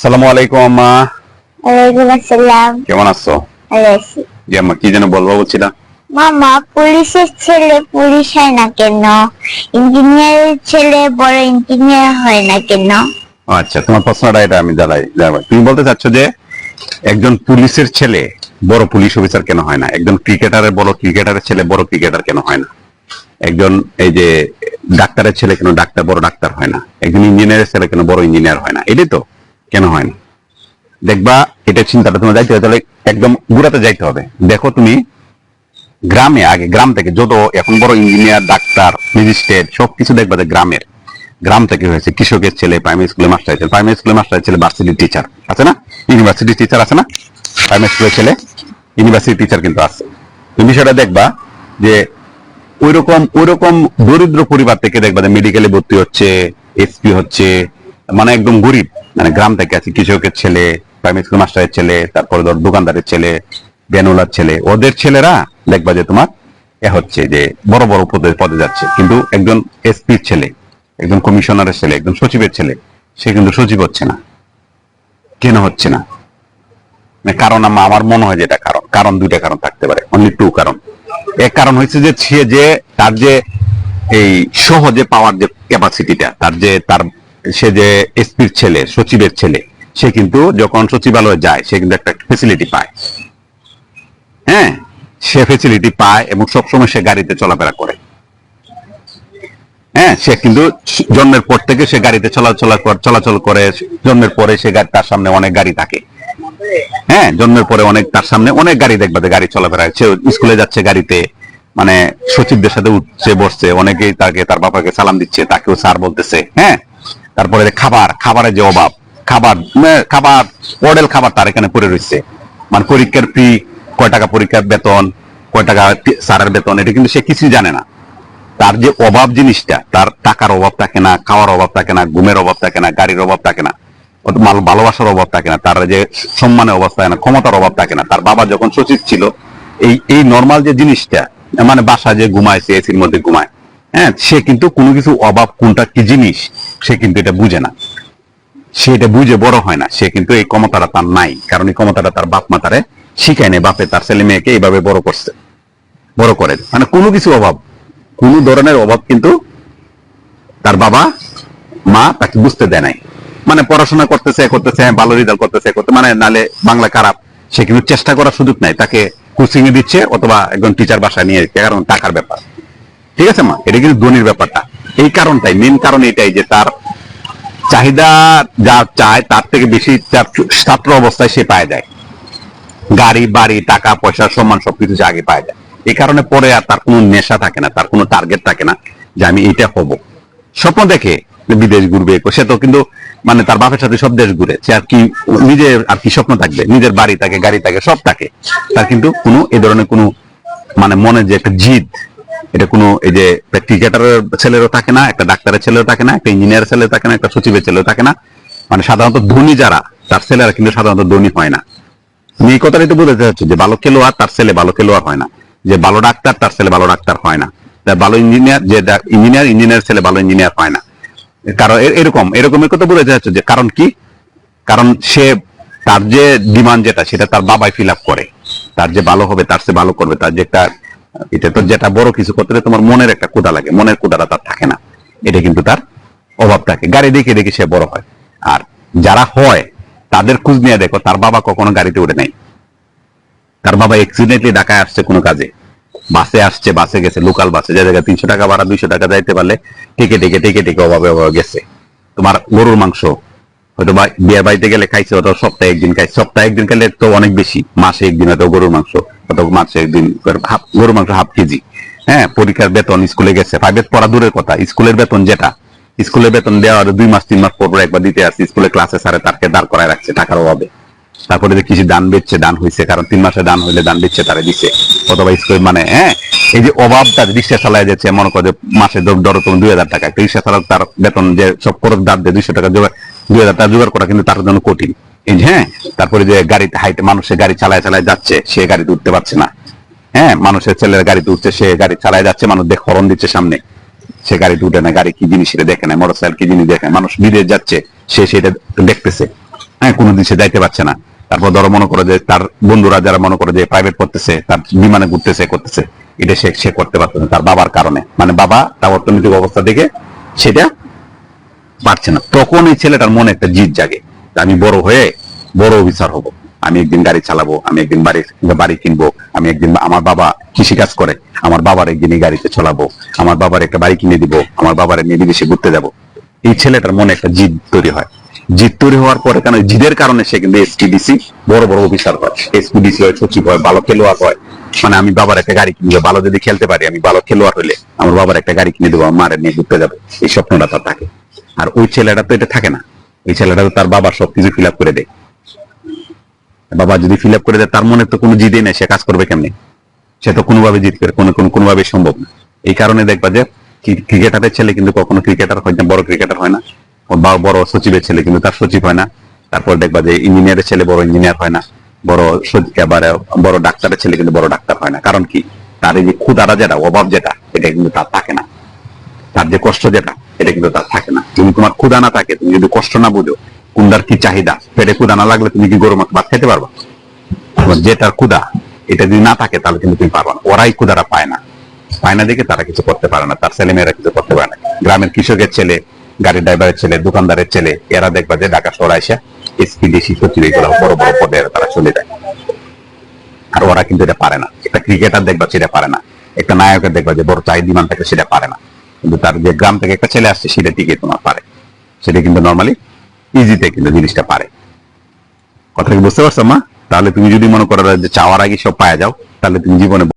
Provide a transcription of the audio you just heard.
সালামু আলাইকুম আম্মা। ওয়ালাইকুম আসসালাম। কেমন আছো? ভালো আছি। জি আম্মা কি যেন বলব বলছিলা মামা পুলিশের ছেলে পুলিশ হয় না কেন? ইঞ্জিনিয়ারের ছেলে বড় ইঞ্জিনিয়ার হয় না কেন? আচ্ছা তোমার প্রশ্নটা এটা আমি জানাই। তুমি বলতে চাচ্ছ যে একজন পুলিশের ছেলে বড় পুলিশ অফিসার কেন হয় না? একজন ক্রিকেটারের বড় ক্রিকেটারের ছেলে বড় ক্রিকেটার কেন হয় না? একজন এই যে ডাক্তারের ছেলে কেন ডাক্তার বড় ডাক্তার হয় না? একজন ইঞ্জিনিয়ারের ছেলে কেন বড় ইঞ্জিনিয়ার হয় না? এটাই তো। কেন হয় না? দেখবা, এটা চিন্তাটা তোমার যাইতে হবে, তাহলে একদম গুড়াতে যাইতে হবে। দেখো তুমি, গ্রামে আগে, গ্রাম থেকে যত এখন বড় ইঞ্জিনিয়ার ডাক্তার ম্যাজিস্ট্রেট সবকিছু দেখবা যে গ্রামের। গ্রাম থেকে হয়েছে কৃষকের ছেলে প্রাইমারি স্কুলে মাস্টার ছেলে প্রাইমারি স্কুলে মাস্টার ছেলে ভার্সিটি টিচার আছে না? ইউনিভার্সিটি টিচার আছে না? প্রাইমারি স্কুলের ছেলে ইউনিভার্সিটি টিচার কিন্তু আছে। তুমি বিষয়টা দেখবা যে, ওইরকম ওইরকম দরিদ্র পরিবার থেকে দেখবা যে মেডিকেলে ভর্তি হচ্ছে এসপি হচ্ছে মানে একদম গরিব। মানে গ্রাম থেকে আছে, কৃষকের ছেলে, প্রাইমারি স্কুল মাস্টারের ছেলে, তারপরে ধর দোকানদারের ছেলে বেনুলার ছেলে। ওদের ছেলেরা দেখবা যে তোমার এ হচ্ছে যে বড় বড় পদে পদে যাচ্ছে। কিন্তু একজন এসপির ছেলে, একজন কমিশনারের ছেলে, একজন সচিবের ছেলে, সে কিন্তু সচিব হচ্ছে না, কেন হচ্ছে না? মানে কারণ আমা- আমার মনে হয় যে এটা কারণ কারণ দুইটা কারণ থাকতে পারে অনলি টু কারণ। এক কারণ হচ্ছে যে সে যে, তার যে এই সহজে পাওয়ার যে ক্যাপাসিটিটা তার যে, তার সে যে এসপির ছেলে, সচিবের ছেলে, সে কিন্তু যখন সচিবালয়ে যায়, সে কিন্তু একটা ফেসিলিটি পায়। হ্যাঁ? সে ফেসিলিটি পায় এবং সবসময় সে গাড়িতে চলাফেরা করে। হ্যাঁ? সে কিন্তু জন্মের পর থেকে সে গাড়িতে চলাচল চলাচল করে। জন্মের পরে সে গাড়ি তার সামনে অনেক গাড়ি থাকে। হ্যাঁ? জন্মের পরে অনেক, তার সামনে অনেক গাড়ি দেখবা গাড়ি চলাফেরা সে স্কুলে যাচ্ছে গাড়িতে মানে সচিবদের সাথে উঠছে, বসছে, অনেকেই তাকে, তার বাবাকে সালাম দিচ্ছে, তাকেও স্যার বলতেছে। হ্যাঁ? তারপরে খাবার, খাবারের যে অভাব, খাবার খাবার, মডেল খাবার তার এখানে পড়ে রয়েছে। মানে পরীক্ষার ফি কয় টাকা পরীক্ষার বেতন, কয় টাকা স্যারের বেতন, এটা কিন্তু সে কিছুই জানে না। তার যে অভাব জিনিসটা, তার টাকার অভাব থাকে না, খাওয়ার অভাব থাকে না, ঘুমের অভাব থাকে না, গাড়ির অভাব থাকে না মাল ভালোবাসার অভাব থাকে না, তার যে সম্মানের অভাব থাকে না, ক্ষমতার অভাব থাকে না। তার বাবা যখন সচিব ছিল, এই এই নর্মাল যে জিনিসটা মানে বাসা যে ঘুমায়, সে এসির মধ্যে ঘুমায় হ্যাঁ সে কিন্তু কোনো কিছু অভাব কোনটা কি জিনিস সে কিন্তু এটা বুঝে না। সে এটা বুঝে বড় হয় না। সে কিন্তু এই ক্ষমতাটা তার নাই। কারণ এই ক্ষমতাটা তার বাপ মা তারে শিখায় নেই। বাপে তার ছেলে মেয়েকে এইভাবে বড় করছে। বড় করে মানে কোনো কিছু অভাব কোন ধরনের অভাব কিন্তু তার বাবা মা তাকে বুঝতে দেয় নাই। মানে পড়াশোনা করতেছে করতেছে হ্যাঁ, ভালো রেজাল্ট করতেছে করতে মানে নালে বাংলা খারাপ। সে কিন্তু চেষ্টা করার সুযোগ নাই। তাকে কোচিং এ দিচ্ছে অথবা একজন টিচার বাসায় নিয়ে কারণ টাকার ব্যাপার। ঠিক আছে মা? এটা কিন্তু ধনির ব্যাপারটা। এই কারণটাই মেন কারণ এটাই যে তার চাহিদা যা চায়, তার থেকে বেশি তার ছাত্র অবস্থায় সে পায় যায়। গাড়ি, বাড়ি, টাকা, পয়সা, সম্মান সবকিছু যে আগে পায় যায়। এই কারণে পরে আর তার কোনো নেশা থাকে না, তার কোনো টার্গেট থাকে না যে আমি এইটা হব। স্বপ্ন দেখে বিদেশ ঘুরবে, সে তো কিন্তু মানে তার বাপের সাথে সব দেশ ঘুরে, সে আর কি নিজের আর কি স্বপ্ন থাকবে, নিজের বাড়ি থাকে, গাড়ি থাকে, সব থাকে। তার কিন্তু কোনো এ ধরনের কোনো মানে মনে যে একটা জিদ এটা কোনো এই যে ক্রিকেটারের ছেলেরও থাকে না, একটা ডাক্তারের ছেলেও থাকে না, একটা ইঞ্জিনিয়ারের ছেলেও থাকে না, একটা সচিবের ছেলেও থাকে না। মানে সাধারণত ধনী যারা, তার ছেলেরা কিন্তু সাধারণত ধনী হয় না। আমি এই কথাটাই তো বোঝাতে চাচ্ছি যে ভালো খেলোয়াড় তার ছেলে ভালো খেলোয়াড় হয় না। যে ভালো ডাক্তার তার ছেলে ভালো ডাক্তার হয় না। ভালো ইঞ্জিনিয়ার যে ইঞ্জিনিয়ার ইঞ্জিনিয়ার ছেলে ভালো ইঞ্জিনিয়ার হয় না। কারণ এরকম এরকমের কথা বোঝাতে চাচ্ছি যে কারণ কি? কারণ সে তার যে ডিমান্ড যেটা, সেটা তার বাবাই ফিল করে। তার যে ভালো হবে, তার সে ভালো করবে। তার যে একটা এটা তো যেটা বড় কিছু করতে তোমার মনের একটা কুদা লাগে, মনের কুদাটা তার থাকে না। এটা কিন্তু তার অভাব থাকে। গাড়ি দেখে দেখে সে বড় হয়। আর যারা হয়, তাদের খোঁজ নিয়ে দেখো, তার বাবা কখনো গাড়িতে উঠে নাই। তার বাবা এক্সিডেন্টলি ঢাকায় আসছে কোনো কাজে। বাসে আসছে, বাসে গেছে লোকাল বাসে। যে জায়গায় তিনশো টাকা ভাড়া, দুইশো টাকা যাইতে পারলে টেকে টেকে টেকে টেকে অভাবে অভাবে গেছে। তোমার গরুর মাংস হয়তো বাড়িতে গেলে খাইছে সপ্তাহে একদিন সপ্তাহে একদিন তো অনেক বেশি। মাসে একদিন হয়তো গরুর মাংস মাসে একদিন গরুর মাংস হাফ কেজি। হ্যাঁ পরীক্ষার বেতন স্কুলে গেছে। প্রাইভেট পড়া দূরের কথা, স্কুলের বেতন যেটা। বেতন দুই মাস, তিন মাস পর একবার দিতে আসছে। স্কুলে ক্লাসে তারকে দাঁড় করায় রাখছে টাকার অভাবে। তারপরে যে কিছু দান বেচছে, দান হয়েছে কারণ তিন মাসে দান হইলে দান দিচ্ছে তারা দিচ্ছে অথবা স্কুল মানে হ্যাঁ এই যে অভাবটা রিক্সা চালায় যাচ্ছে, মনে করে মাসে ধরো তুমি দুই হাজার টাকা। একটা রিক্সা চালক তার বেতন যে সব খরচ দাঁত দিয়ে, দুইশো টাকা দুই হাজার টাকা জোগাড় করা কিন্তু তার জন্য কঠিন। হ্যাঁ তারপরে যে গাড়িতে হাইটে মানুষের গাড়ি চালায় চালায় যাচ্ছে, সে গাড়িতে উঠতে পারছে না। হ্যাঁ মানুষের ছেলের গাড়িতে উঠছে, সে গাড়ি চালায় যাচ্ছে, মানুষ দেখ হরন দিচ্ছে সামনে। সে গাড়িতে উঠে না, গাড়ি কি জিনিস সেটা দেখে না মোটরসাইকেল কি জিনিস দেখে মানুষ বিদেশ যাচ্ছে, সে সেটা দেখতেছে। হ্যাঁ কোনো দিকে যাইতে পারছে না। তারপর ধরো মনে করো যে তার বন্ধুরা যারা মনে করে যে প্রাইভেট করতেছে, তার বিমানে ঘুরতেছে, করতেছে, এটা সে সে করতে পারতো না তার বাবার কারণে। মানে বাবা তার অর্থনৈতিক অবস্থা দেখে সেটা পারছে না। তখন এই ছেলেটার মনে একটা জিদ জাগে আমি বড় হয়ে বড় অফিসার হব। আমি একদিন গাড়ি চালাবো, আমি একদিন বাড়ি বাড়ি কিনবো, আমি একদিন আমার বাবা কৃষিকাজ করে, আমার বাবার একদিন এই গাড়িতে চলাবো, আমার বাবার একটা বাড়ি কিনে দিব, আমার বাবার নিয়ে বিদেশে ঘুরতে যাব। এই ছেলেটার মনে একটা জিদ তৈরি হয়। জিদ তৈরি হওয়ার পরে কেন? জিদের কারণে সে কিন্তু এসপিডিসি বড় বড় অফিসার হয়। এসপিডিসি হয়, সচিব হয়, ভালো খেলোয়াড় হয়। মানে আমি বাবার একটা গাড়ি কিনবো, ভালো যদি খেলতে পারি, আমি ভালো খেলোয়াড় হলে আমার বাবার একটা গাড়ি কিনে দেবো, আমার মারে নিয়ে ঘুরতে যাবে। এই স্বপ্নটা তার থাকে। আর ওই ছেলেটা তো এটা থাকে না। ওই ছেলেটা তো তার বাবার সবকিছু ফিল করে দেয়। বাবা যদি ফিল করে দেয়, তার মনে তো কোনো জিদে নেই, সে কাজ করবে কেমনি? সে তো কোনোভাবে জিত করে কোনো কোনো, কোনোভাবে সম্ভব না। এই কারণে দেখবা যে ক্রিকেটারের ছেলে কিন্তু কখনো ক্রিকেটার হয় না, বড় ক্রিকেটার হয় না। বড় সচিবের ছেলে কিন্তু তার সচিব হয় না। তারপর দেখবা যে ইঞ্জিনিয়ারের ছেলে বড় ইঞ্জিনিয়ার হয় না। বড় আবার বড় ডাক্তারের ছেলে কিন্তু বড় ডাক্তার হয় না। কারণ কি? তার এই যে ক্ষুদারা যেটা অভাব যেটা, এটা কিন্তু তার থাকে না। তার যে কষ্ট যেটা এটা কিন্তু তার থাকে না। যদি তোমার ক্ষুদা না থাকে, তুমি যদি কষ্ট না বুঝো, কুন্দার কি চাহিদা? পেটে ক্ষুদা না লাগলে তুমি কি গরু মাছ ভাত খেতে পারবা? তোমার যেটার ক্ষুদা এটা যদি না থাকে, তাহলে কিন্তু তুমি পারবা ওরাই ক্ষুদারা পায় না। পায় না দেখে তারা কিছু করতে পারে না। তার ছেলে মেয়েরা কিছু করতে পারে না। গ্রামের কৃষকের ছেলে গাড়ি ড্রাইভারের ছেলে, দোকানদারের ছেলে, এরা দেখবা যে ঢাকা শহরে এসে এসপি, ডিসি, সচিব, এগুলো বড় বড় পদে তারা চলে যায়। আর ওরা কিন্তু এটা পারে না। একটা ক্রিকেটার দেখবা সেটা পারে না। একটা নায়কের দেখবা যে বড় চাহিদিমান থাকে সেটা পারে না। কিন্তু তার যে গ্রাম থেকে একটা ছেলে আসছে, সেটা টিকে তোমার পারে। সেটা কিন্তু নর্মালি ইজিতে কিন্তু জিনিসটা পারে। কথা কি বুঝতে পারছ, মা? তাহলে তুমি যদি মনে করো যে চাওয়ার আগে সব পাওয়া যাও, তাহলে তুমি জীবনে